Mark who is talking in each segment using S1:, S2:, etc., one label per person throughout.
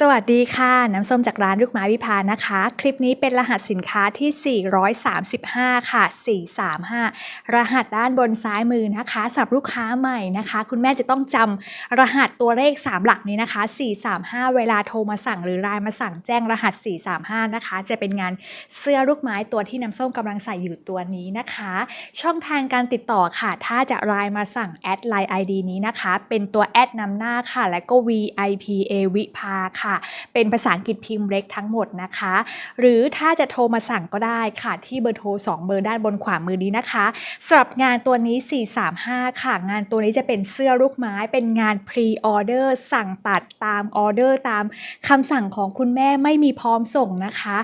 S1: สวัสดีค่ะ น้ำส้มจากร้านลูกไม้วิพานะคะ คลิปนี้เป็นรหัสสินค้าที่ 435 ค่ะ 435 รหัสด้านบนซ้ายมือนะคะสำหรับลูกค้าใหม่นะคะ คุณแม่จะต้องจำรหัสตัวเลข 3 หลักนี้นะคะ 435 เวลาโทรมาสั่งหรือไลน์มาสั่งแจ้งรหัส 435 นะคะ จะเป็นงานเสื้อลูกไม้ตัวที่น้ำส้มกำลังใส่อยู่ตัวนี้นะคะ ช่องทางการติดต่อค่ะ ถ้าจะไลน์มาสั่งแอดไลน์ ID นี้นะคะ เป็นตัวแอดนำหน้าค่ะ และก็ VIPA วิภาค่ะเป็นภาษาอังกฤษพิมพ์เล็กทั้งหมดนะคะ หรือถ้าจะโทรมาสั่งก็ได้ค่ะ ที่เบอร์โทร 2 เบอร์ด้านบนขวามือนี้นะคะสำหรับงานตัวนี้ 435 ค่ะ งานตัวนี้จะเป็นเสื้อลูกไม้ เป็นงานพรีออเดอร์สั่งตัดตามออเดอร์ตามคำสั่งของคุณแม่ไม่มีพร้อมส่งนะคะ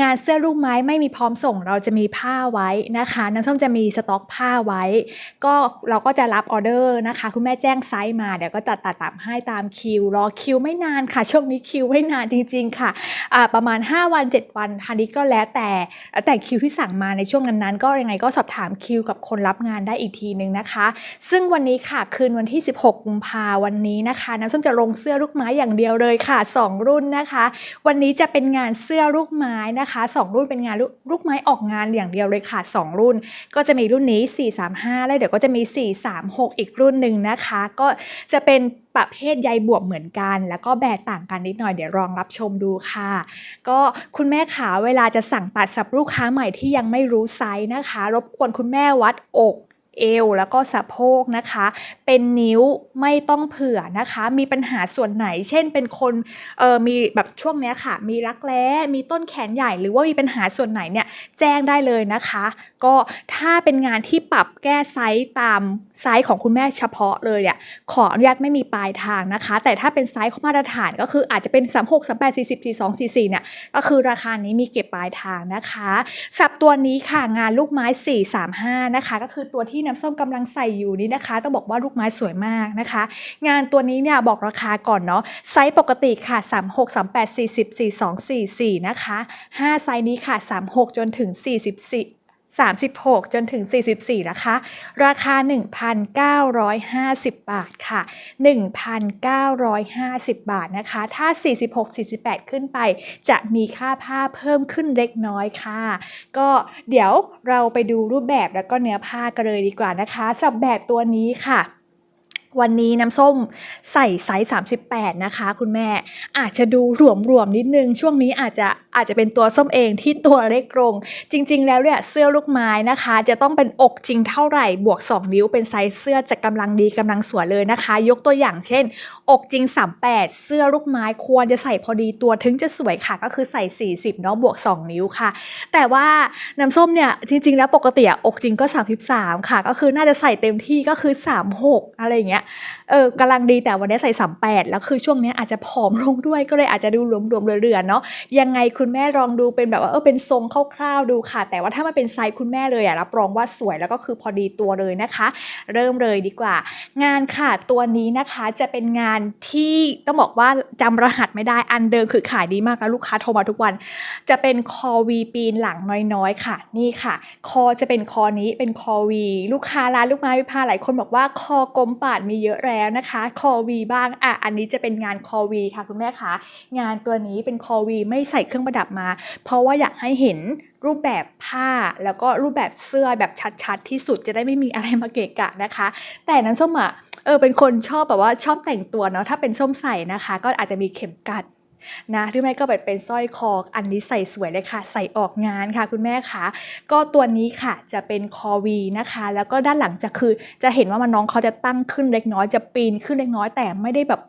S1: งานเสื้อลูกไม้ไม่มีพร้อมส่ง เราจะมีผ้าไว้นะคะน้ำส้มจะมีสต็อกผ้าไว้ ก็เราก็จะรับออเดอร์นะคะ คุณแม่แจ้งไซส์มาเดี๋ยวก็ตัดตัดตัดให้ตามคิว รอคิวไม่นานค่ะ ช่วงนี้คิวไม่นานจริง ๆ ค่ะอ่าประมาณ 5 วัน 7 วันทันนี้ก็แล้วแต่แต่คิวที่สั่งมาในช่วงนั้นๆ ก็ยังไงก็สอบถามคิวกับคนรับงานได้อีกทีนึงนะคะ ซึ่งวันนี้ค่ะคืนวันที่ 16 กุมภาวันนี้นะคะน้ำส้มจะลงเสื้อลูกไม้อย่างเดียวเลยค่ะ 2 รุ่นนะคะ วันนี้จะเป็นงานเสื้อลูกไม้นะคะ 2 รุ่นเป็นงานลูกลูกไม้ออกงานอย่างเดียวเลยค่ะ 2 รุ่น ก็จะมีรุ่นนี้ 435 แล้วเดี๋ยวก็จะมี 436 อีกรุ่นหนึ่งนะคะ ก็จะเป็น ประเภทใยบวบเหมือนกัน แล้วก็แบกต่างกันนิดหน่อยเดี๋ยวลองรับชมดูค่ะ ก็คุณแม่ขาเวลาจะสั่งตัดสับลูกค้าใหม่ที่ยังไม่รู้ไซส์นะคะ รบกวนคุณแม่วัดอก เอวแล้วก็สะโพกนะคะ เป็นนิ้วไม่ต้องเผื่อนะคะ มีปัญหาส่วนไหน เช่นเป็นคนเออมีแบบช่วงเนี้ยค่ะ มีรักแร้มีต้นแขนใหญ่ หรือว่ามีปัญหาส่วนไหนเนี่ยแจ้งได้เลยนะคะ ก็ถ้าเป็นงานที่ปรับแก้ไซส์ตามไซส์ของคุณแม่เฉพาะเลยเนี่ยขออนุญาตไม่มีปลายทางนะคะ แต่ถ้าเป็นไซส์ของมาตรฐานก็คืออาจจะเป็น 36 38 40 42 44เนี่ยก็คือราคานี้มีเก็บปลายทางนะคะสับตัวนี้ค่ะงานลูกไม้ 435 นะคะ ก็คือตัวที่น้ำส้มกำลังใส่อยู่นี้นะคะ ต้องบอกว่าลูกไม้สวยมากนะคะ งานตัวนี้เนี่ยบอกราคาก่อนเนาะไซส์ปกติค่ะ 36 38 40 42 44 นะคะ 5 ไซส์นี้ค่ะ 36 จนถึง 44 36 จนถึง 44 นะคะ ราคา 1,950 บาทค่ะ 1,950 บาทนะคะ ถ้า 46 48 ขึ้นไป จะมีค่าผ้าเพิ่มขึ้นเล็กน้อยค่ะ ก็เดี๋ยวเราไปดูรูปแบบแล้วก็เนื้อผ้ากันเลยดีกว่านะคะสำหรับแบบตัวนี้ค่ะวันนี้น้ำส้มใส่ไซส์38 นะคะ คุณแม่อาจจะดูหลวมๆนิดนึง ช่วงนี้อาจจะ อาจจะเป็นตัวส้มเองที่ตัวเล็กลง จริง ๆ แล้วเนี่ยเสื้อลูกไม้นะคะ จะต้องเป็นอกจริงเท่าไหร่บวก 2 นิ้วเป็นไซส์เสื้อจะกำลังดีกำลังสวยเลยนะคะ ยกตัวอย่างเช่น อกจริง 38 เสื้อลูกไม้ควรจะใส่พอดีตัวถึงจะสวยค่ะ ก็คือใส่ 40เนาะบวก 2 นิ้วค่ะ แต่ว่าน้ำส้มเนี่ยจริง ๆ แล้วปกติอะอกจริงก็ 33 ค่ะ ก็คือน่าจะใส่เต็มที่ก็คือ 36 อะไรอย่างเงี้ยเออกำลังดีแต่วันนี้ใส่38แปดแล้วคือช่วงนี้อาจจะผอมลงด้วยก็เลยอาจจะดูหลวมๆเรือๆเนาะยังไงคุณแม่ลองดูเป็นแบบว่าเออเป็นทรงคร่าวๆดูค่ะ แต่ว่าถ้ามันเป็นไซส์คุณแม่เลยอะรับรองว่าสวยแล้วก็คือพอดีตัวเลยนะคะ เริ่มเลยดีกว่า งานค่ะตัวนี้นะคะจะเป็นงานที่ต้องบอกว่าจำรหัสไม่ได้อันเดิมคือขายดีมากแล้วลูกค้าโทรมาทุกวัน จะเป็นคอวีปีนหลังน้อยๆค่ะ นี่ค่ะ คอจะเป็นคอนี้เป็นคอวี ลูกค้าร้านลูกไม้วิภาหลายคนบอกว่าคอกลมปาดมีเยอะแแล้วนะคะคอวีบ้างอะอันนี้จะเป็นงานคอวีค่ะคุณแม่คะงานตัวนี้เป็นคอวีไม่ใส่เครื่องประดับมา เพราะว่าอยากให้เห็นรูปแบบผ้าแล้วก็รูปแบบเสื้อแบบชัดๆ ที่สุดจะได้ไม่มีอะไรมาเกะกะนะคะ แต่นั้นส้มอะเออเป็นคนชอบแบบว่าชอบแต่งตัวเนาะถ้าเป็นส้มใส่นะคะ ก็อาจจะมีเข็มกัด นะหรือไม่ก็แบบเป็นสร้อยคออันนี้ใส่สวยเลยค่ะ ใส่ออกงานค่ะคุณแม่คะก็ตัวนี้ค่ะจะเป็นคอวีนะคะ แล้วก็ด้านหลังจะคือจะเห็นว่ามันน้องเขาจะตั้งขึ้นเล็กน้อยจะปีนขึ้นเล็กน้อยแต่ไม่ได้แบบ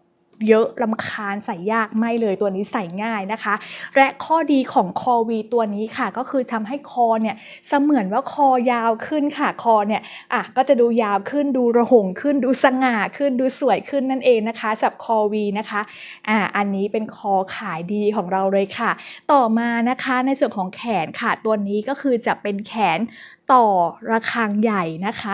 S1: เยอะลำคาญใส่ยากไม่เลยตัวนี้ใส่ง่ายนะคะ และข้อดีของคอวีตัวนี้ค่ะ ก็คือทำให้คอเนี่ยเสมือนว่าคอยาวขึ้นค่ะคอเนี่ยอะก็จะดูยาวขึ้นดูระหงขึ้นดูสง่าขึ้นดูสวยขึ้นนั่นเองนะคะสับคอวีนะคะอ่าอันนี้เป็นคอขายดีของเราเลยค่ะ ต่อมานะคะในส่วนของแขนค่ะ ตัวนี้ก็คือจะเป็นแขนต่อระฆังใหญ่นะคะ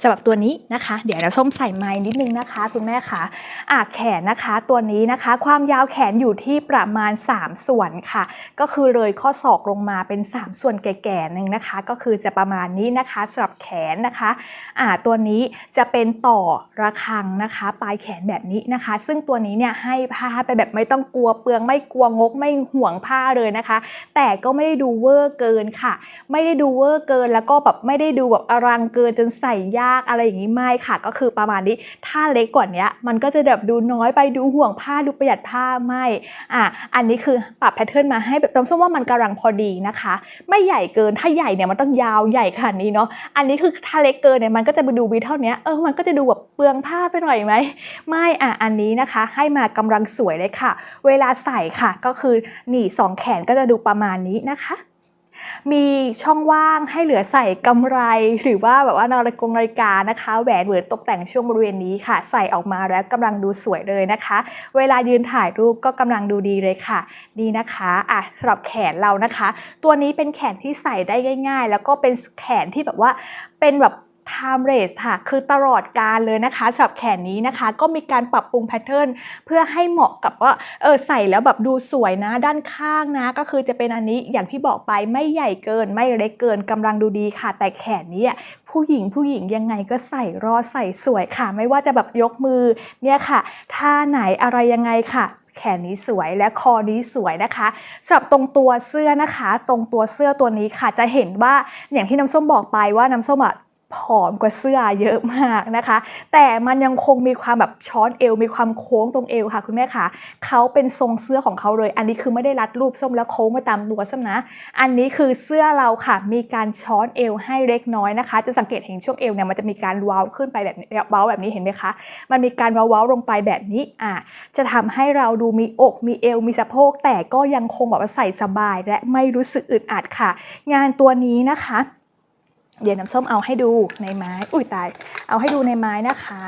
S1: สำหรับตัวนี้นะคะ เดี๋ยวเราส้มใส่ไม้นิดนึงนะคะ คุณแม่คะอะแขนนะคะตัวนี้นะคะ ความยาวแขนอยู่ที่ประมาณ 3 ส่วนค่ะ ก็คือเลยข้อศอกลงมาเป็น 3 ส่วนแก่ๆหนึ่งนะคะ ก็คือจะประมาณนี้นะคะสำหรับแขนนะคะอ่าตัวนี้จะเป็นต่อระฆังนะคะ ปลายแขนแบบนี้นะคะ ซึ่งตัวนี้เนี่ยให้ผ้าไปแบบไม่ต้องกลัวเปลืองไม่กลัวงกไม่ห่วงผ้าเลยนะคะ แต่ก็ไม่ได้ดูเวอร์เกินค่ะ ไม่ได้ดูเวอร์เกินแล้วก็แบบไม่ได้ดูแบบอลังเกินจนใส่ยากอะไรอย่างนี้ไม่ค่ะ ก็คือประมาณนี้ ถ้าเล็กกว่านี้มันก็จะแบบดูน้อยไปดูห่วงผ้าดูประหยัดผ้าไม่อะอันนี้คือปรับแพทเทิร์นมาให้แบบต้มส้มว่ามันกำลังพอดีนะคะ ไม่ใหญ่เกินถ้าใหญ่เนี่ยมันต้องยาวใหญ่ขนาดนี้เนาะอันนี้คือถ้าเล็กเกินเนี่ยมันก็จะไปดูวีเท่านี้เออมันก็จะดูแบบเปลืองผ้าไปหน่อยไหมไม่อะอันนี้นะคะ ให้มากำลังสวยเลยค่ะ เวลาใส่ค่ะก็คือหนีสองแขนก็จะดูประมาณนี้นะคะ มีช่องว่างให้เหลือใส่กำไร หรือว่าแบบว่านาฬิกานาฬิกานะคะแหวนเหวินตกแต่งช่วงบริเวณนี้ค่ะ ใส่ออกมาแล้วกำลังดูสวยเลยนะคะ เวลายืนถ่ายรูปก็กำลังดูดีเลยค่ะนี่นะคะอะสำหรับแขนเรานะคะ ตัวนี้เป็นแขนที่ใส่ได้ง่าย ๆ แล้วก็เป็นแขนที่แบบว่าเป็นแบบ timeless ค่ะ คือตลอดการเลยนะคะสำหรับแขนนี้นะคะ ก็มีการปรับปรุงแพทเทิร์นเพื่อให้เหมาะกับว่าเออใส่แล้วแบบดูสวยนะด้านข้างนะ ก็คือจะเป็นอันนี้อย่างที่บอกไปไม่ใหญ่เกิน ไม่เล็กเกินกำลังดูดีค่ะ แต่แขนนี้ผู้หญิงผู้หญิงยังไงก็ใส่รอดใส่สวยค่ะ ไม่ว่าจะแบบยกมือเนี่ยค่ะท่าไหนอะไรยังไงค่ะแขนนี้สวยและคอนี้สวยนะคะสำหรับตรงตัวเสื้อนะคะ ตรงตัวเสื้อตัวนี้ค่ะจะเห็นว่าอย่างที่น้ำส้มบอกไปว่าน้ำส้มอะ ผอมกว่าเสื้อเยอะมากนะคะ แต่มันยังคงมีความแบบช้อนเอว มีความโค้งตรงเอวค่ะ คุณแม่ค่ะเขาเป็นทรงเสื้อของเขาเลย อันนี้คือไม่ได้รัดรูปส้มแล้วโค้งมาตามตัวส้มนะ อันนี้คือเสื้อเราค่ะ มีการช้อนเอวให้เล็กน้อยนะคะ จะสังเกตเห็นช่วงเอวเนี่ยมันจะมีการว้าขึ้นไปแบบนี้เว้าแบบนี้เห็นไหมคะมันมีการว้าๆลงไปแบบนี้อะจะทำให้เราดูมีอกมีเอวมีสะโพก แต่ก็ยังคงแบบว่าใส่สบาย และไม่รู้สึกอึดอัดค่ะ งานตัวนี้นะคะ เดี๋ยวน้ำส้มเอาให้ดูในไม้ อุ้ยตาย เอาให้ดูในไม้นะคะ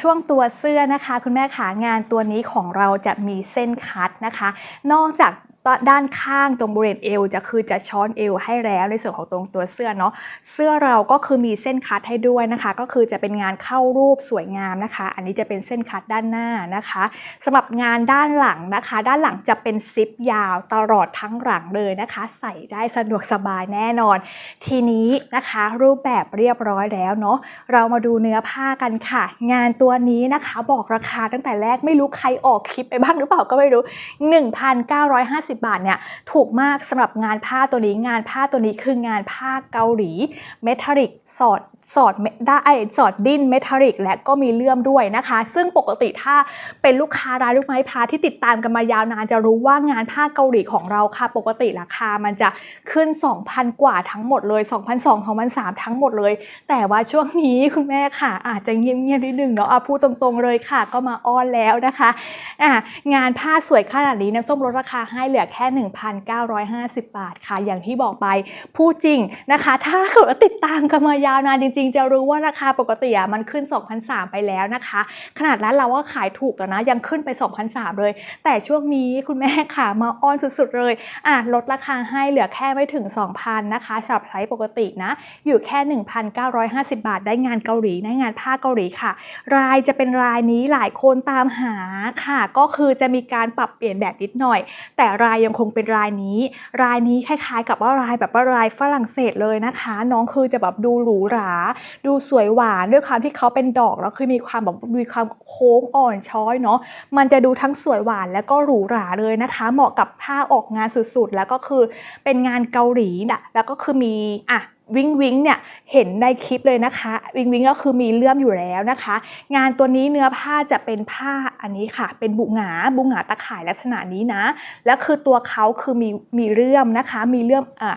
S1: ช่วงตัวเสื้อนะคะ คุณแม่ขางานตัวนี้ของเราจะมีเส้นคัดนะคะ นอกจาก ด้านข้างตรงบริเวณเอวจะคือจะช้อนเอวให้แล้วในส่วนของตรงตัวเสื้อเนาะเสื้อเราก็คือมีเส้นคัดให้ด้วยนะคะ ก็คือจะเป็นงานเข้ารูปสวยงามนะคะ อันนี้จะเป็นเส้นคัดด้านหน้านะคะสำหรับงานด้านหลังนะคะ ด้านหลังจะเป็นซิปยาวตลอดทั้งหลังเลยนะคะ ใส่ได้สะดวกสบายแน่นอน ทีนี้นะคะรูปแบบเรียบร้อยแล้วเนาะเรามาดูเนื้อผ้ากันค่ะ งานตัวนี้นะคะบอกราคาตั้งแต่แรกไม่รู้ใครออกคลิปไปบ้างหรือเปล่าก็ไม่รู้ 1,950บาทเนี่ยถูกมากสำหรับงานผ้าตัวนี้งานผ้าตัวนี้คืองานผ้าเกาหลีเมทัลลิก สอดสอดได้สอดดิ้นเมทัลลิก และก็มีเลื่อมด้วยนะคะ ซึ่งปกติถ้าเป็นลูกค้ารานลูกไม้พาที่ติดตามกันมายาวนานจะรู้ว่างานผ้าเกาหลีของเราค่ะ ปกติราคามันจะขึ้น 2,000 กว่าทั้งหมดเลย2,200 2,300ทั้งหมดเลย แต่ว่าช่วงนี้คุณแม่ค่ะ อาจจะเงียบๆนิดนึงเนาะเอาพูดตรงๆเลยค่ะ ก็มาอ้อนแล้วนะคะะงานผ้าสวยขนาดนี้น้ำส้มลดราคาให้เหลือแค่ 1,950 บาทค่ะ อย่างที่บอกไปพูดจริงนะคะ ถ้าเกิดว่ติดตามกันมายยาวนานจริง ๆ จะรู้ว่าราคาปกติอะมันขึ้น2,300ไปแล้วนะคะ ขนาดร้านเราก็ขายถูกแล้วนะ ยังขึ้นไป2,300เลย แต่ช่วงนี้คุณแม่ค่ะมาอ้อนสุดๆเลยอะลดราคาให้เหลือแค่ไม่ถึง 2,000นะคะสำหรับไซส์ปกตินะ อยู่แค่ 1,950 บาท ได้งานเกาหลีได้งานผ้าเกาหลีค่ะ รายจะเป็นรายนี้หลายคนตามหาค่ะ ก็คือจะมีการปรับเปลี่ยนแบบนิดหน่อย แต่รายยังคงเป็นรายนี้ รายนี้คล้ายๆ กับว่ารายแบบว่ารายฝรั่งเศสเลยนะคะ น้องคือจะแบบดูหรูหรา ดูสวยหวานด้วยความที่เขาเป็นดอกแล้วคือมีความแบบมีความโค้งอ่อนช้อยเนาะมันจะดูทั้งสวยหวานแล้วก็หรูหราเลยนะคะ เหมาะกับผ้าออกงานสุดๆ แล้วก็คือเป็นงานเกาหลีนะแล้วก็คือมีอะวิงวิงเนี่ยเห็นในคลิปเลยนะคะ วิงวิงก็คือมีเลื่อมอยู่แล้วนะคะ งานตัวนี้เนื้อผ้าจะเป็นผ้าอันนี้ค่ะ เป็นบุหงาบุหงาตะข่ายลักษณะนี้นะ แล้วคือตัวเขาคือมีมีเลื่อมนะคะ มีเลื่อมอะ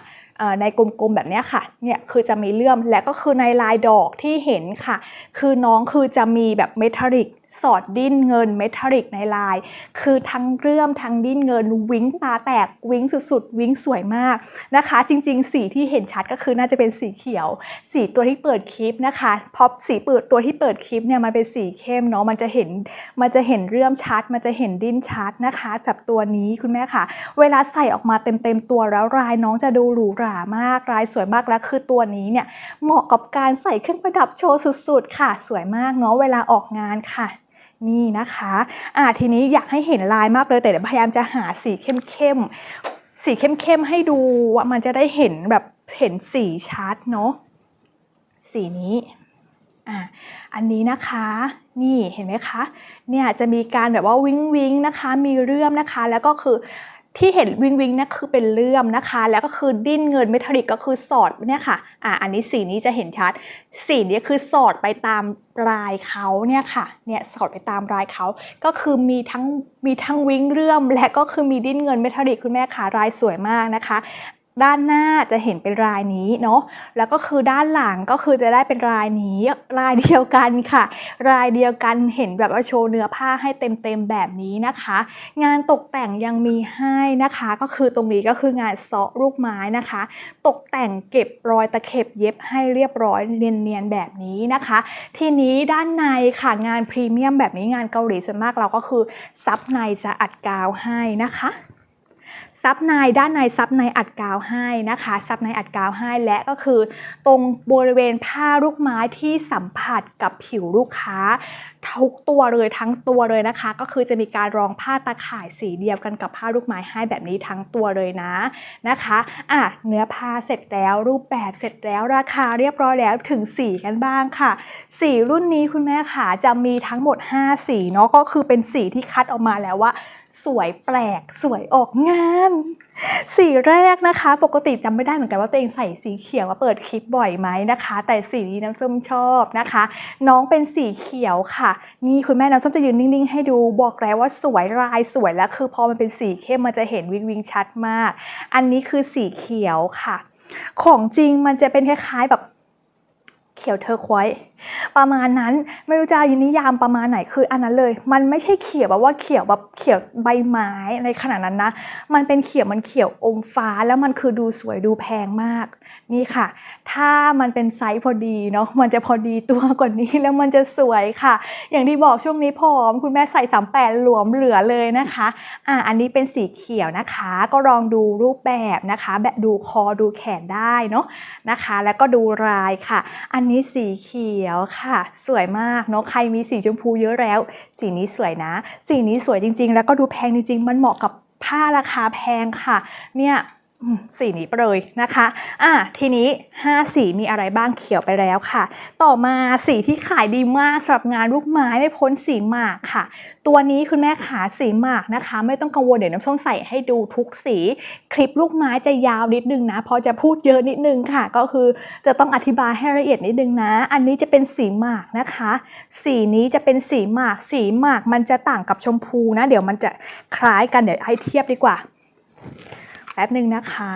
S1: ในกลมๆแบบนี้ค่ะเนี่ยคือจะมีเลื่อมและก็คือในลายดอกที่เห็นค่ะ คือน้องคือจะมีแบบเมทัลลิก สอดดิ้นเงินเมทัลิกในลาย คือทั้งเรื่อมทั้งดิ้นเงินวิ้งตาแตกวิ้งสุดๆ วิ้งสวยมากนะคะ จริง ๆ สีที่เห็นชัดก็คือน่าจะเป็นสีเขียว สีตัวที่เปิดคลิปนะคะพราะสีเปิดตัวที่เปิดคลิปเนี่ยมันเป็นสีเข้มเนาะมันจะเห็นมันจะเห็นเรื่อมชัด มันจะเห็นดิ้นชัดนะคะจับตัวนี้คุณแม่ค่ะ เวลาใส่ออกมาเต็มๆตัวแล้วลายน้องจะดูหรูหรามากลายสวยมากแล้วคือตัวนี้เนี่ยเหมาะกับการใส่เครื่องประดับโชว์สุดๆ ค่ะ สวยมากเนาะเวลาออกงานค่ะ นี่นะคะอ่าทีนี้อยากให้เห็นลายมากเลยแต่เดี๋ยวพยายามจะหาสีเข้มๆสีเข้มๆให้ดูว่ามันจะได้เห็นแบบเห็นสีชัดเนาะสีนี้อ่อันนี้นะคะนี่เห็นไหมคะเนี่ยจะมีการแบบว่าวิงวิงนะคะ มีเรื่อมนะคะ แล้วก็คือ ที่เห็นวิงวิงเนี่ยคือเป็นเลื่อมนะคะ แล้วก็คือดิ้นเงินเมทัลลิกก็คือสอดเนี่ยค่ะอ่าอันนี้สีนี้จะเห็นชัด สีนี้คือสอดไปตามลายเขาเนี่ยค่ะเนี่ยสอดไปตามลายเขาก็คือมีทั้งมีทั้งวิงเลื่อม และก็คือมีดิ้นเงินเมทัลลิกคุณแม่ค่ะลายสวยมากนะคะ ด้านหน้าจะเห็นเป็นลายนี้เนาะแล้วก็คือด้านหลังก็คือจะได้เป็นลายนี้ลายเดียวกันค่ะลายเดียวกันเห็นแบบว่าโชว์เนื้อผ้าให้เต็มๆแบบนี้นะคะ งานตกแต่งยังมีให้นะคะ ก็คือตรงนี้ก็คืองานเซาะลูกไม้นะคะ ตกแต่งเก็บรอยตะเข็บเย็บให้เรียบร้อยเนียนๆแบบนี้นะคะ ทีนี้ด้านในค่ะงานพรีเมียมแบบนี้งานเกาหลีส่วนมากเราก็คือซับในจะอัดกาวให้นะคะ ซับในด้านในซับในอัดกาวให้นะคะซับในอัดกาวให้และก็คือ ตรงบริเวณผ้าลูกไม้ที่สัมผัสกับผิวลูกค้าทุกตัวเลยทั้งตัวเลยนะคะ ก็คือจะมีการรองผ้าตาข่ายสีเดียวกันกับผ้าลูกไม้ให้แบบนี้ทั้งตัวเลยนะนะคะอะเนื้อผ้าเสร็จแล้วรูปแบบเสร็จแล้วราคาเรียบร้อยแล้วถึงสีกันบ้างค่ะ สีรุ่นนี้คุณแม่ค่ะจะมีทั้งหมด 5 สีเนาะก็คือเป็นสีที่คัดออกมาแล้วว่า สวยแปลกสวยออกงาน สีแรกนะคะ ปกติจำไม่ได้เหมือนกันว่าตัวเองใส่สีเขียวมาเปิดคลิปบ่อยไหมนะคะ แต่สีนี้น้ำส้มชอบนะคะ น้องเป็นสีเขียวค่ะ นี่คุณแม่น้ำส้มจะยืนนิ่งๆ ให้ดูบอกแล้วว่าสวยลายสวยแล้วคือพอมันเป็นสีเข้มมันจะเห็นวิงวิงชัดมาก อันนี้คือสีเขียวค่ะ ของจริงมันจะเป็นคล้ายๆแบบ เขียวเทอร์ควอยซ์ประมาณนั้นไม่รู้จะนิยามประมาณไหนคืออันนั้นเลย มันไม่ใช่เขียวแบบว่าเขียวแบบเขียวใบไม้ในขนาดนั้นนะ มันเป็นเขียวมันเขียวอมฟ้าแล้วมันคือดูสวยดูแพงมาก นี่ค่ะ ถ้ามันเป็นไซส์พอดีเนาะมันจะพอดีตัวกว่านี้แล้วมันจะสวยค่ะ อย่างที่บอกช่วงนี้ผอม คุณแม่ใส่สามแปดหลวมเหลือเลยนะคะอ่าอันนี้เป็นสีเขียวนะคะ ก็ลองดูรูปแบบนะคะ แบบดูคอดูแขนได้เนาะนะคะ แล้วก็ดูลายค่ะ อันนี้สีเขียวค่ะ สวยมากเนาะใครมีสีชมพูเยอะแล้ว สีนี้สวยนะ สีนี้สวยจริง ๆ แล้วก็ดูแพงจริงๆ มันเหมาะกับผ้าราคาแพงค่ะ เนี่ย สีนี้ไปเลยนะคะอะทีนี้ 5 สีมีอะไรบ้างเขียวไปแล้วค่ะ ต่อมาสีที่ขายดีมากสำหรับงานลูกไม้ไม่พ้นสีหมากค่ะ ตัวนี้คุณแม่ขาสีหมากนะคะ ไม่ต้องกังวลเดี๋ยวน้ำส้มใส่ให้ดูทุกสี คลิปลูกไม้จะยาวนิดนึงนะเพราะจะพูดเยอะนิดนึงค่ะ ก็คือจะต้องอธิบายให้ละเอียดนิดนึงนะ อันนี้จะเป็นสีหมากนะคะ สีนี้จะเป็นสีหมาก สีหมากมันจะต่างกับชมพูนะ เดี๋ยวมันจะคล้ายกันเดี๋ยวให้เทียบดีกว่า ป๊บหนึ่งนะคะ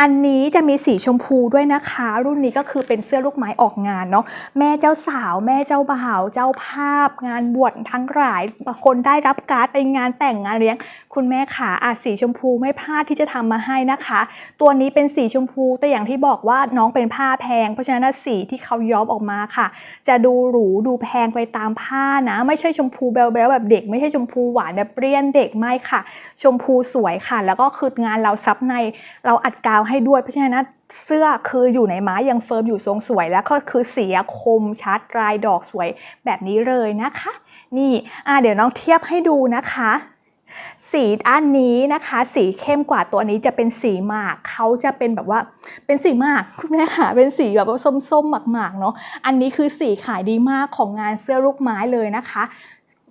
S1: อันนี้จะมีสีชมพูด้วยนะคะ รุ่นนี้ก็คือเป็นเสื้อลูกไม้ออกงานเนาะแม่เจ้าสาว แม่เจ้าบ่าว เจ้าภาพ งานบวชทั้งหลายบางคนได้รับการ์ดไปงานแต่งงานเลี้ยง คุณแม่ขาอาสีชมพูไม่พลาดที่จะทำมาให้นะคะ ตัวนี้เป็นสีชมพูแต่อย่างที่บอกว่าน้องเป็นผ้าแพง เพราะฉะนั้นสีที่เขาย้อมออกมาค่ะ จะดูหรูดูแพงไปตามผ้านะ ไม่ใช่ชมพูแบลๆแบบเด็ก ไม่ใช่ชมพูหวานแบบเปรี้ยนเด็กไม่ค่ะ ชมพูสวยค่ะ แล้วก็คืองานเราซับในเราอัดกาวให้ด้วยเพราะฉะนั้นเสื้อคืออยู่ในไม้ยังเฟิร์มอยู่ทรงสวย แล้วก็คือสีคมชัดลายดอกสวยแบบนี้เลยนะคะ นี่อ่าเดี๋ยวน้องเทียบให้ดูนะคะ สีอันนี้นะคะ สีเข้มกว่าตัวนี้จะเป็นสีหมากเขาจะเป็นแบบว่าเป็นสีหมากคุณแม่ค่ะเป็นสีแบบว่าส้มๆหมากๆเนาะอันนี้คือสีขายดีมากของงานเสื้อลูกไม้เลยนะคะ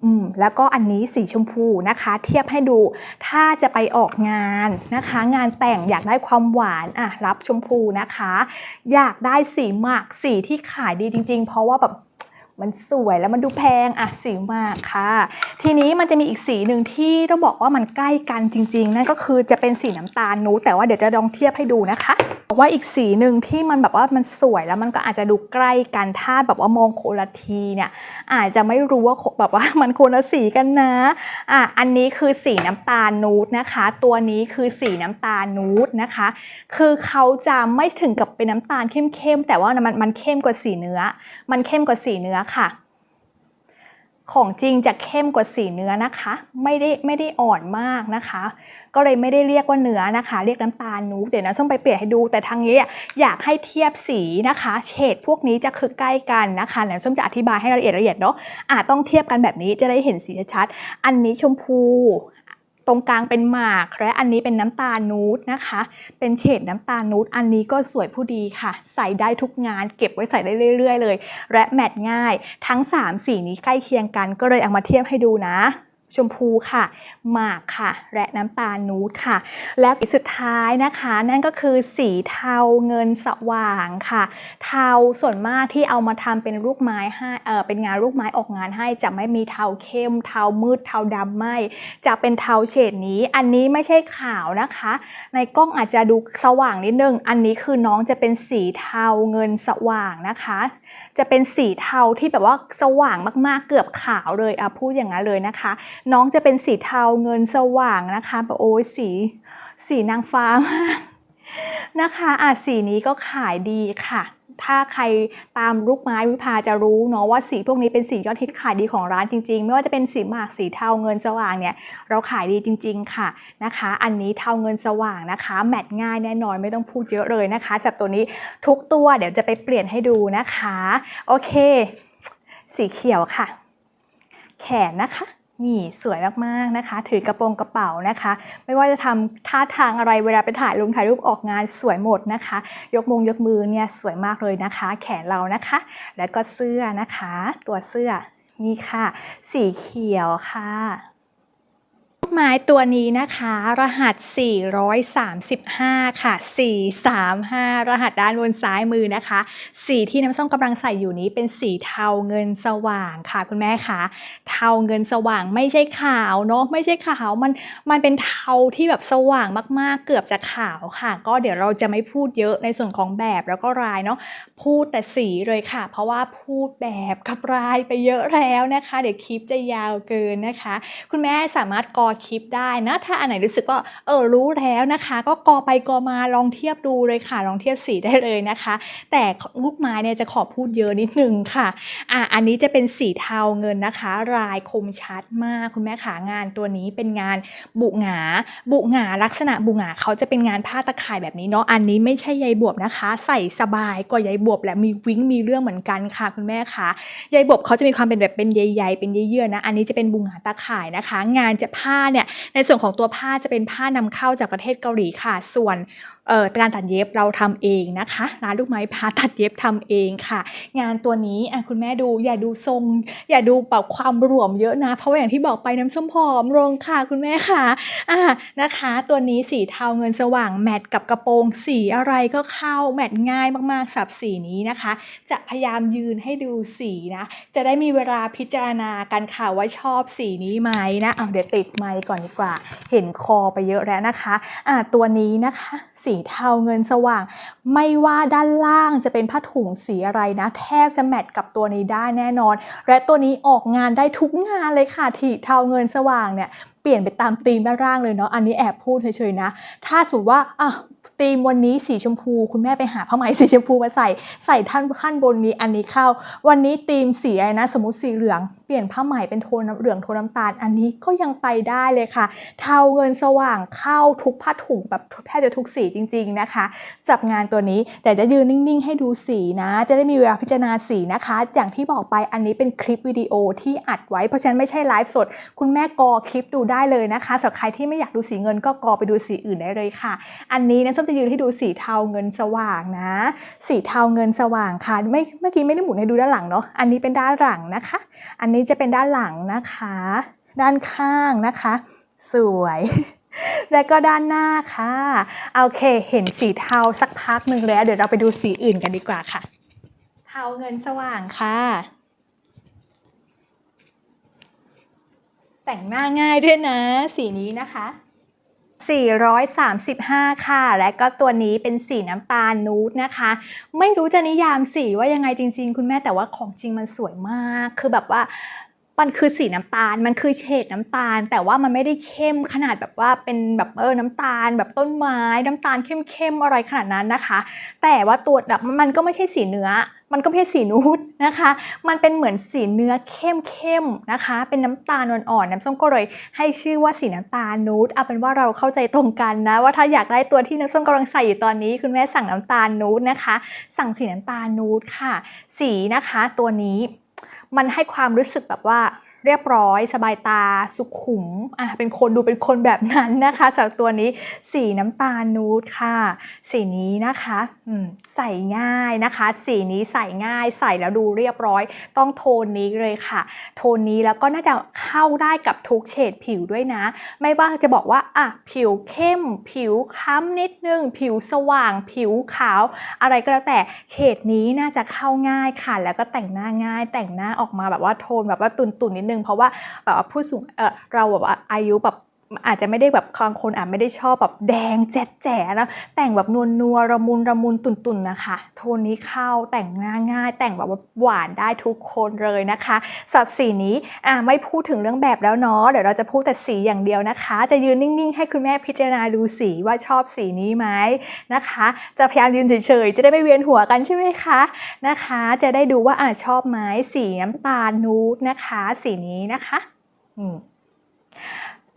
S1: อืมแล้วก็อันนี้สีชมพูนะคะ เทียบให้ดูถ้าจะไปออกงานนะคะ งานแต่งอยากได้ความหวานอะรับชมพูนะคะ อยากได้สีหมากสีที่ขายดีจริง ๆ เพราะว่าแบบ มันสวยแล้วมันดูแพงอะสีมากค่ะ ทีนี้มันจะมีอีกสีหนึ่งที่ต้องบอกว่ามันใกล้กันจริง ๆ นั่นก็คือจะเป็นสีน้ำตาลนูดแต่ว่าเดี๋ยวจะลองเทียบให้ดูนะคะบอกว่าอีกสีหนึ่งที่มันแบบว่ามันสวยแล้วมันก็อาจจะดูใกล้กันถ้าแบบว่ามองโคนละทีเนี่ยอาจจะไม่รู้ว่าแบบว่ามันโคนละสีกันนะอะอันนี้คือสีน้ำตาลนูดนะคะ ตัวนี้คือสีน้ำตาลนูดนะคะ คือเขาจะไม่ถึงกับเป็นน้ำตาลเข้มๆแต่ว่ามันมันเข้มกว่าสีเนื้อ มันเข้มกว่าสีเนื้อค่ะ ของจริงจะเข้มกว่าสีเนื้อนะคะ ไม่ได้ไม่ได้อ่อนมากนะคะ ก็เลยไม่ได้เรียกว่าเนื้อนะคะ เรียกน้ำตาลนูดเดี๋ยวนะส้มไปเปลี่ยนให้ดู แต่ทางนี้อยากให้เทียบสีนะคะ เฉดพวกนี้จะคือใกล้กันนะคะแล้วส้มจะอธิบายให้ละเอียดละเอียดเนาะอาจต้องเทียบกันแบบนี้จะได้เห็นสีชัดๆอันนี้ชมพู รงกลางเป็นหมากและอันนี้เป็นน้ำตาลนูดนะคะ เป็นเฉดน้ำตาลนูดอันนี้ก็สวยผู้ดีค่ะ ใส่ได้ทุกงานเก็บไว้ใส่ได้เรื่อย ๆ เลย และแมทง่าย ทั้ง 3 สีนี้ใกล้เคียงกันก็เลยเอามาเทียบให้ดูนะ ชมพูค่ะ หมากค่ะ และน้ำตาลนูดค่ะ แล้วสุดท้ายนะคะ นั่นก็คือสีเทาเงินสว่างค่ะ เทาส่วนมากที่เอามาทำเป็นลูกไม้ให้เออเป็นงานลูกไม้ออกงานให้จะไม่มีเทาเข้ม เทามืดเทาดำไม่ จะเป็นเทาเฉดนี้ อันนี้ไม่ใช่ขาวนะคะ ในกล้องอาจจะดูสว่างนิดนึง อันนี้คือน้องจะเป็นสีเทาเงินสว่างนะคะ จะเป็นสีเทาที่แบบว่าสว่างมากๆเกือบขาวเลยอะพูดอย่างนั้นเลยนะคะ น้องจะเป็นสีเทาเงินสว่างนะคะแบบโอ้ยสีสีนางฟ้ามากนะคะอะสีนี้ก็ขายดีค่ะ ถ้าใครตามลูกไม้วิภาจะรู้เนาะว่าสีพวกนี้เป็นสียอดฮิตขายดีของร้านจริง ๆ ไม่ว่าจะเป็นสีหมากสีเทาเงินสว่างเนี่ยเราขายดีจริง ๆ ค่ะนะคะ อันนี้เทาเงินสว่างนะคะ แมทง่ายแน่นอนไม่ต้องพูดเยอะเลยนะคะสับตัวนี้ทุกตัวเดี๋ยวจะไปเปลี่ยนให้ดูนะคะ โอเค สีเขียวค่ะ แขนนะคะ นี่สวยมากๆนะคะ ถือกระโปรงกระเป๋านะคะ ไม่ว่าจะทำท่าทางอะไรเวลาไปถ่ายลงถ่ายรูปออกงานสวยหมดนะคะ ยกมงยกมือเนี่ยสวยมากเลยนะคะ แขนเรานะคะ แล้วก็เสื้อนะคะ ตัวเสื้อนี่ค่ะ สีเขียวค่ะ ไม้ตัวนี้นะคะ รหัส 435 ค่ะ 435 รหัสด้านบนซ้ายมือนะคะ สีที่น้ำส้มกำลังใส่อยู่นี้เป็นสีเทาเงินสว่างค่ะคุณแม่คะเทาเงินสว่างไม่ใช่ขาวเนาะไม่ใช่ขาวมันมันเป็นเทาที่แบบสว่างมากๆ เกือบจะขาวค่ะ ก็เดี๋ยวเราจะไม่พูดเยอะในส่วนของแบบแล้วก็ลายเนาะ พูดแต่สีเลยค่ะ เพราะว่าพูดแบบกับลายไปเยอะแล้วนะคะ เดี๋ยวคลิปจะยาวเกินนะคะ คุณแม่สามารถกอคลิปได้นะ ถ้าอันไหนรู้สึกว่าเออรู้แล้วนะคะ ก็กอไปกอมาลองเทียบดูเลยค่ะ ลองเทียบสีได้เลยนะคะ แต่ลูกไม้เนี่ยจะขอพูดเยอะนิดนึงค่ะอะ อันนี้จะเป็นสีเทาเงินนะคะ ลายคมชัดมากคุณแม่ขางานตัวนี้เป็นงานบุหงา บุหงาลักษณะบุหงาเขาจะเป็นงานผ้าตะข่ายแบบนี้เนาะอันนี้ไม่ใช่ใยบวบนะคะ ใส่สบายกว่าใยบวบและมีวิ้งมีเรื่องเหมือนกันค่ะคุณแม่คะใยบวบเขาจะมีความเป็นแบบเป็นใยๆเป็นเยื่อๆนะอันนี้จะเป็นบุงหาตาข่ายนะคะ งานจะผ้าเนี่ยในส่วนของตัวผ้าจะเป็นผ้านำเข้าจากประเทศเกาหลีค่ะส่วนเอ่อการตัดเย็บเราทำเองนะคะร้านลูกไม้ผ้าตัดเย็บทำเองค่ะ งานตัวนี้อะคุณแม่ดูอย่าดูทรง อย่าดูแบบความรวมเยอะนะ เพราะว่าอย่างที่บอกไปน้ำส้มผอมลงค่ะคุณแม่ค่ะอะนะคะ ตัวนี้สีเทาเงินสว่างแมทกับกระโปรงสีอะไรก็เข้าแมทง่ายมากๆสับสีนี้นะคะ จะพยายามยืนให้ดูสีนะ จะได้มีเวลาพิจารณากันค่ะว่าชอบสีนี้ไหมนะเอาเดี๋ยวติดไมค์ก่อนดีกว่า เห็นคอไปเยอะแล้วนะคะอ่าตัวนี้นะคะสีีเทาเงินสว่าง ไม่ว่าด้านล่างจะเป็นผ้าถุงสีอะไรนะ แทบจะแมทกับตัวนี้ได้แน่นอน และตัวนี้ออกงานได้ทุกงานเลยค่ะถีเทาเงินสว่างเนี่ย เปลี่ยนไปตามธีมด้านล่างเลยเนาะอันนี้แอบพูดเฉยๆนะ ถ้าสมมติว่าอะธีมวันนี้สีชมพู คุณแม่ไปหาผ้าไหมสีชมพูมาใส่ใส่ท่านขั้นบนนี้อันนี้เข้า วันนี้ธีมสีอะไรนะ สมมติสีเหลืองเปลี่ยนผ้าไหมเป็นโทนเหลืองโทนน้ำตาล อันนี้ก็ยังไปได้เลยค่ะ เทาเงินสว่างเข้าทุกผ้าถุงแบบแทบจะทุกสีจริง ๆนะคะ จับงานตัวนี้แต่จะยืนนิ่งๆ ให้ดูสีนะ จะได้มีเวลาพิจารณาสีนะคะ อย่างที่บอกไปอันนี้เป็นคลิปวิดีโอที่อัดไว้เพราะฉะนั้นไม่ใช่ไลฟ์สด คุณแม่กอคลิปดูได้เลยนะคะสำหรับใครที่ไม่อยากดูสีเงินก็กอไปดูสีอื่นได้เลยค่ะ อันนี้นะส้มจะยืนให้ดูสีเทาเงินสว่างนะ สีเทาเงินสว่างค่ะไม่เมื่อกี้ไม่ได้หมุนให้ดูด้านหลังเนาะอันนี้เป็นด้านหลังนะคะ อันนี้จะเป็นด้านหลังนะคะ ด้านข้างนะคะ สวยแล้วก็ด้านหน้าค่ะโอเค เห็นสีเทาสักพักหนึ่งแล้ว เดี๋ยวเราไปดูสีอื่นกันดีกว่าค่ะ เทาเงินสว่างค่ะ แต่งหน้าง่ายด้วยนะ สีนี้นะคะ 435 ค่ะ และก็ตัวนี้เป็นสีน้ำตาลนูดนะคะ ไม่รู้จะนิยามสีว่ายังไงจริง ๆ คุณแม่แต่ว่าของจริงมันสวยมาก คือแบบว่า มันคือสีน้ำตาล มันคือเฉดน้ำตาล แต่ว่ามันไม่ได้เข้มขนาดแบบว่าเป็นแบบเออน้ำตาล แบบต้นไม้ น้ำตาลเข้มๆอะไรขนาดนั้นนะคะ แต่ว่าตัวแบบมันก็ไม่ใช่สีเนื้อ มันก็ไม่ใช่สีนูดนะคะ มันเป็นเหมือนสีเนื้อเข้มๆนะคะ เป็นน้ำตาลอ่อนๆน้ำส้มก็เลยให้ชื่อว่าสีน้ำตาลนูดเอาเป็นว่าเราเข้าใจตรงกันนะว่าถ้าอยากได้ตัวที่น้ำส้มกำลังใส่อยู่ตอนนี้ คุณแม่สั่งน้ำตาลนูดนะคะ สั่งสีน้ำตาลนูดค่ะ สีนะคะตัวนี้ มันให้ความรู้สึกแบบว่า เรียบร้อย สบายตาสุขุมอะเป็นคนดูเป็นคนแบบนั้นนะคะสำหรับตัวนี้สีน้ำตาลนูดค่ะ สีนี้นะคะใส่ง่ายนะคะ สีนี้ใส่ง่ายใส่แล้วดูเรียบร้อย ต้องโทนนี้เลยค่ะ โทนนี้แล้วก็น่าจะเข้าได้กับทุกเฉดผิวด้วยนะ ไม่ว่าจะบอกว่าอะผิวเข้ม ผิวค้ำนิดนึง ผิวสว่าง ผิวขาว อะไรก็แล้วแต่เฉดนี้น่าจะเข้าง่ายค่ะ แล้วก็แต่งหน้าง่าย แต่งหน้าออกมาแบบว่าโทนแบบว่าตุนๆนิดนึงเพราะว่าแบบผู้สูงเออเราแบบอายุแบบ อาจจะไม่ได้แบบบางคนอาจไม่ได้ชอบแบบแดงแจ๊ดแจ๋นะแต่งแบบนวลนัวระมุนระมุนตุนๆนนะคะ โทนนี้เข้าแต่งหน้าง่ายแต่งแบบว่าหวานได้ทุกคนเลยนะคะสับสีนี้อะไม่พูดถึงเรื่องแบบแล้วเนาะเดี๋ยวเราจะพูดแต่สีอย่างเดียวนะคะ จะยืนนิ่งๆ ให้คุณแม่พิจารณาดูสีว่าชอบสีนี้ไหมนะคะ จะพยายามยืนเฉยๆจะได้ไม่เวียนหัวกันใช่ไหมคะนะคะ จะได้ดูว่าอะชอบไหมสีน้ำตาลนูดนะคะ สีนี้นะคะ อืม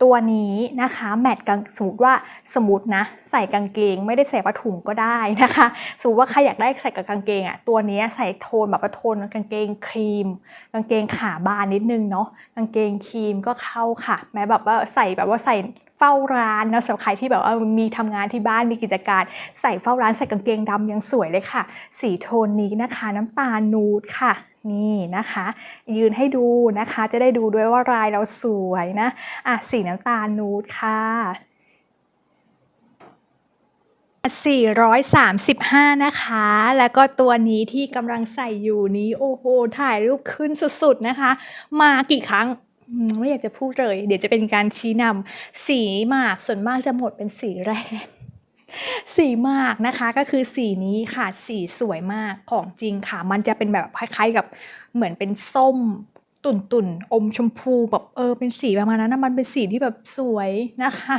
S1: ตัวนี้นะคะแมทกันสมมติว่าสมมตินะใส่กางเกง ไม่ได้ใส่ผ้าถุงก็ได้นะคะสมมติว่าใครอยากได้ใส่กับกางเกงอะตัวนี้ใส่โทนแบบว่าโทนกางเกงครีม กางเกงขาบานนิดนึงเนาะกางเกงครีมก็เข้าค่ะ แม้แบบว่าใส่แบบว่าใส่เฝ้าร้านนะสำหรับใครที่แบบว่ามีทำงานที่บ้านมีกิจการ ใส่เฝ้าร้านใส่กางเกงดำยังสวยเลยค่ะ สีโทนนี้นะคะ น้ำตาลนูดค่ะ นี่นะคะ ยืนให้ดูนะคะ จะได้ดูด้วยว่าลายเราสวยนะ อะสีน้ำตาลนูดค่ะ435 นะคะ แล้วก็ตัวนี้ที่กำลังใส่อยู่นี้ โอ้โห ถ่ายรูปขึ้นสุดๆนะคะ มากี่ครั้งไม่อยากจะพูดเลย เดี๋ยวจะเป็นการชี้นำสีหมากส่วนมากจะหมดเป็นสีแรก สีมากนะคะก็คือสีนี้ค่ะสีสวยมากของจริงค่ะ มันจะเป็นแบบคล้ายๆกับเหมือนเป็นส้ม ตุ่นตุ่นอมชมพูแบบเออเป็นสีประมาณนั้นนะมันเป็นสีที่แบบสวยนะคะ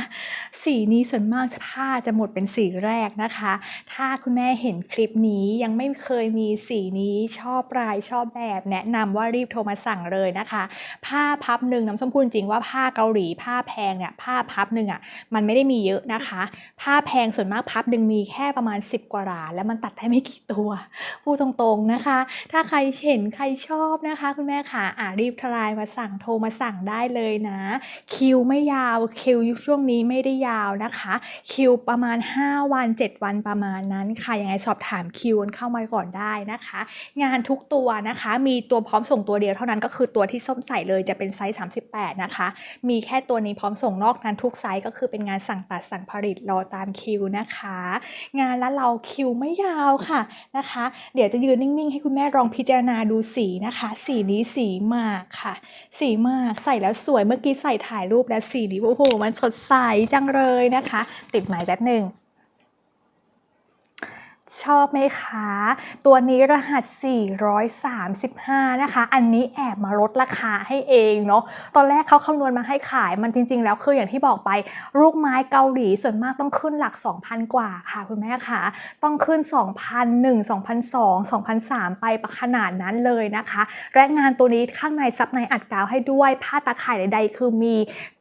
S1: สีนี้ส่วนมากผ้าจะหมดเป็นสีแรกนะคะ ถ้าคุณแม่เห็นคลิปนี้ยังไม่เคยมีสีนี้ชอบลายชอบแบบแนะนำว่ารีบโทรมาสั่งเลยนะคะ ผ้าพับหนึ่งน้ำส้มพูดจริงว่าผ้าเกาหลีผ้าแพงเนี่ยผ้าพับหนึ่งอะมันไม่ได้มีเยอะนะคะ ผ้าแพงส่วนมากพับหนึ่งมีแค่ประมาณ 10 กว่าหลาแล้วมันตัดได้ไม่กี่ตัวพูดตรงๆนะคะ ถ้าใครเห็นใครชอบนะคะ คุณแม่ค่ะอ่ารีบทลายมาสั่งโทรมาสั่งได้เลยนะ คิวไม่ยาวคิวช่วงนี้ไม่ได้ยาวนะคะ คิวประมาณ 5 วัน 7 วันประมาณนั้นค่ะยังไงสอบถามคิวเข้ามาก่อนได้นะคะ งานทุกตัวนะคะ มีตัวพร้อมส่งตัวเดียวเท่านั้นก็คือตัวที่ส้มใส่เลยจะเป็นไซส์ 38 นะคะ มีแค่ตัวนี้พร้อมส่งนอกนั้นทุกไซส์ก็คือเป็นงานสั่งตัดสั่งผลิตรอตามคิวนะคะ งานแล้วเราคิวไม่ยาวค่ะนะคะ เดี๋ยวจะยืนนิ่งๆ ให้คุณแม่ลองพิจารณาดูสีนะคะ สีนี้สีหมากค่ะ สีมากใส่แล้วสวยเมื่อกี้ใส่ถ่ายรูปแล้วสีนี้โอ้โห มันสดใสจังเลยนะคะ ติดไหมแป๊บหนึ่ง ชอบไหมคะ ตัวนี้รหัส 435 นะคะ อันนี้แอบมาลดราคาให้เองเนาะ ตอนแรกเขาคำนวณมาให้ขาย มันจริง ๆ แล้วคืออย่างที่บอกไป ลูกไม้เกาหลีส่วนมากต้องขึ้นหลัก 2,000 กว่าค่ะคุณแม่คะ ต้องขึ้น 2,001 2,002 2,003 ไปขนาดนั้นเลยนะคะ และงานตัวนี้ข้างในซับในอัดกาวให้ด้วย ผ้าตาข่ายใด ๆ คือมี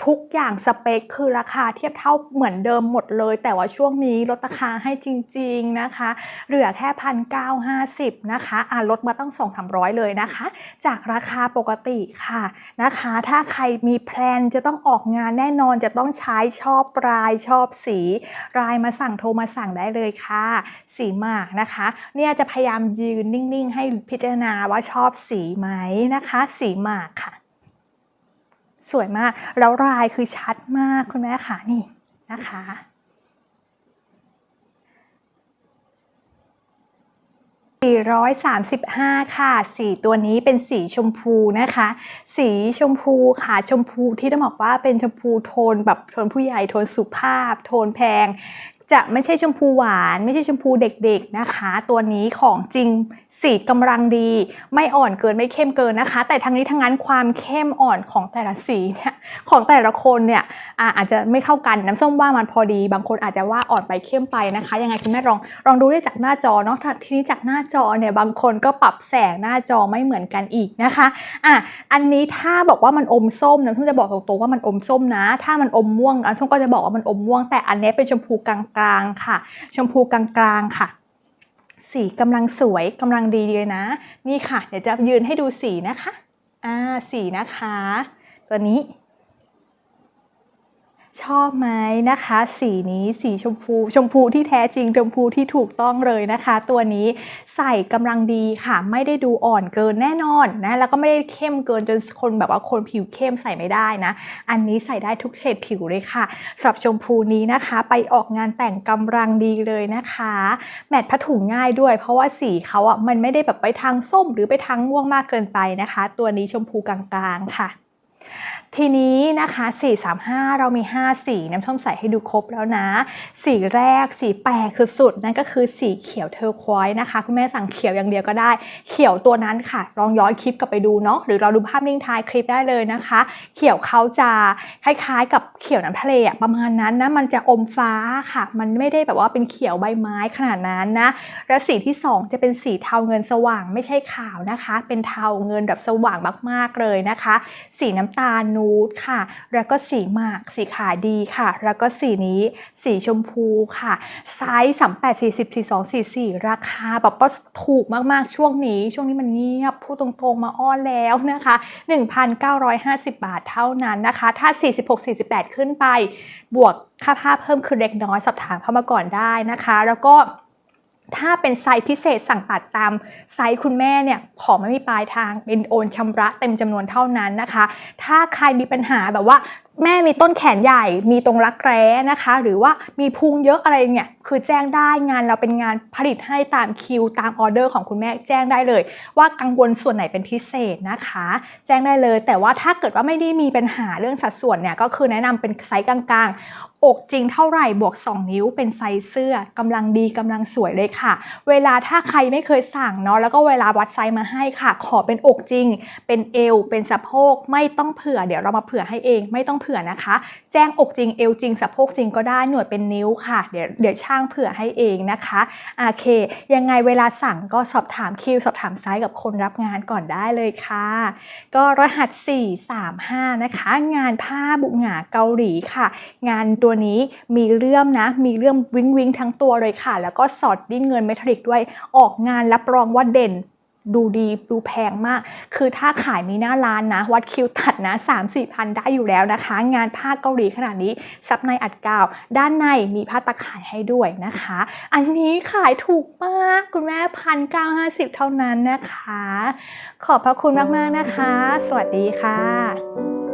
S1: ทุกอย่างสเปคคือราคาเทียบเท่าเหมือนเดิมหมดเลย แต่ว่าช่วงนี้ลดราคาให้จริง ๆ นะคะเหลือแค่พันเก้าห้าสิบนะคะอ่าลดมาตั้งสองสามร้อยเลยนะคะ จากราคาปกติค่ะนะคะ ถ้าใครมีแพลนจะต้องออกงานแน่นอนจะต้องใช้ชอบลายชอบสีลายมาสั่งโทรมาสั่งได้เลยค่ะ สีหมากนะคะ เนี่ยจะพยายามยืนนิ่ง ๆ ให้พิจารณาว่าชอบสีไหมนะคะ สีหมากค่ะ สวยมาก แล้วลายคือชัดมากคุณแม่ค่ะนี่นะคะ 435 ค่ะ สีตัวนี้เป็นสีชมพูนะคะ สีชมพูค่ะชมพูที่ต้องบอกว่าเป็นชมพูโทนแบบโทนผู้ใหญ่โทนสุภาพ โทนแพง จะไม่ใช่ชมพูหวาน ไม่ใช่ชมพูเด็กๆนะคะ ตัวนี้ของจริงสีกำลังดี ไม่อ่อนเกินไม่เข้มเกินนะคะ แต่ทั้งนี้ทั้งนั้นความเข้มอ่อนของแต่ละสีเนี่ยของแต่ละคนเนี่ยอาจจะไม่เข้ากันน้ำส้มว่ามันพอดี บางคนอาจจะว่าอ่อนไปเข้มไปนะคะ ยังไงคุณแม่ลองลองดูได้จากหน้าจอเนาะทีนี้จากหน้าจอเนี่ยบางคนก็ปรับแสงหน้าจอไม่เหมือนกันอีกนะคะอะอันนี้ถ้าบอกว่ามันอมส้มน้ำส้มจะบอกตรงๆว่ามันอมส้มนะ ถ้ามันอมม่วงน้ำส้มก็จะบอกว่ามันอมม่วงแต่อันนี้เป็นชมพูกลางๆค่ะ ชมพูกลางๆค่ะ สีกำลังสวยกำลังดีเลยนะ นี่ค่ะ เดี๋ยวจะยืนให้ดูสีนะคะ อ่า สีนะคะ ตัวนี้ ชอบไหมนะคะ สีนี้สีชมพู ชมพูที่แท้จริงชมพูที่ถูกต้องเลยนะคะ ตัวนี้ใส่กำลังดีค่ะไม่ได้ดูอ่อนเกินแน่นอนนะแล้วก็ไม่ได้เข้มเกินจนคนแบบว่าคนผิวเข้มใส่ไม่ได้นะ อันนี้ใส่ได้ทุกเฉดผิวเลยค่ะสำหรับชมพูนี้นะคะ ไปออกงานแต่งกำลังดีเลยนะคะ แมทผ้าถุงง่ายด้วย เพราะว่าสีเขาอะมันไม่ได้แบบไปทางส้ม หรือไปทางม่วงมากเกินไปนะคะ ตัวนี้ชมพูกลางๆค่ะทีนี้นะคะ 435 เรามี 5 สีน้ำส้มใส่ให้ดูครบแล้วนะ สีแรกสีแปลกคือสุดนั่นก็คือสีเขียวเทอร์ควอยซ์นะคะ คุณแม่สั่งเขียวอย่างเดียวก็ได้ เขียวตัวนั้นค่ะ ลองย้อนคลิปกลับไปดูเนาะหรือเราดูภาพนิ่งท้ายคลิปได้เลยนะคะ เขียวเขาจะคล้ายๆกับเขียวน้ำทะเลอะประมาณนั้นนะมันจะอมฟ้าค่ะ มันไม่ได้แบบว่าเป็นเขียวใบไม้ขนาดนั้นนะแล้วสีที่ 2 จะเป็นสีเทาเงินสว่างไม่ใช่ขาวนะคะ เป็นเทาเงินแบบสว่างมากๆเลยนะคะ สีน้ำตาลนูดค่ะ แล้วก็สีหมากสีขายดีค่ะ แล้วก็สีนี้สีชมพูค่ะ ไซส์38 40 42 44ราคาแบบว่าถูกมากๆช่วงนี้ ช่วงนี้มันเงียบพูดตรงๆมาอ้อนแล้วนะคะ 1,950 บาทเท่านั้นนะคะ ถ้า 46 48 ขึ้นไป บวกค่าผ้าเพิ่มคือเล็กน้อยสอบถามเข้ามาก่อนได้นะคะ แล้วก็ ถ้าเป็นไซส์พิเศษสั่งตัดตามไซส์คุณแม่เนี่ยของไม่มีปลายทางเป็นโอนชำระเต็มจำนวนเท่านั้นนะคะ ถ้าใครมีปัญหาแบบว่าแม่มีต้นแขนใหญ่มีตรงรักแร้นะคะ หรือว่ามีพุงเยอะอะไรเนี่ยคือแจ้งได้งานเราเป็นงานผลิตให้ตามคิว ตามออเดอร์ของคุณแม่แจ้งได้เลย ว่ากังวลส่วนไหนเป็นพิเศษนะคะ แจ้งได้เลย แต่ว่าถ้าเกิดว่าไม่ได้มีปัญหาเรื่องสัดส่วนเนี่ยก็คือแนะนำเป็นไซส์กลางๆ อกจริงเท่าไหร่บวก 2 นิ้วเป็นไซส์เสื้อกำลังดีกำลังสวยเลยค่ะ เวลาถ้าใครไม่เคยสั่งเนาะแล้วก็เวลาวัดไซส์มาให้ค่ะ ขอเป็นอกจริง เป็นเอว เป็นสะโพกไม่ต้องเผื่อเดี๋ยวเรามาเผื่อให้เองไม่ต้องเผื่อนะคะ แจ้งอกจริงเอวจริงสะโพกจริงก็ได้หน่วยเป็นนิ้วค่ะเดี๋ยวเดี๋ยวช่างเผื่อให้เองนะคะโอเค ยังไงเวลาสั่งก็สอบถามคิวสอบถามไซส์กับคนรับงานก่อนได้เลยค่ะ ก็รหัส 435 นะคะ งานผ้าบุหงาเกาหลีค่ะ งานตัวนี้มีเลื่อมนะ มีเลื่อมวิงวิงทั้งตัวเลยค่ะ แล้วก็สอดดิ้นเงินเมทัลลิกด้วย ออกงานรับรองว่าเด่นดูดีดูแพงมาก คือถ้าขายมีหน้าร้านนะ วัดคิวตัดนะ 3 4พันได้อยู่แล้วนะคะ งานผ้าเกาหลีขนาดนี้ ซับในอัดกาว ด้านในมีผ้าตะข่ายให้ด้วยนะคะ อันนี้ขายถูกมาก คุณแม่พันเก้าห้าสิบเท่านั้นนะคะ ขอบพระคุณมาก ๆ นะคะ สวัสดีค่ะ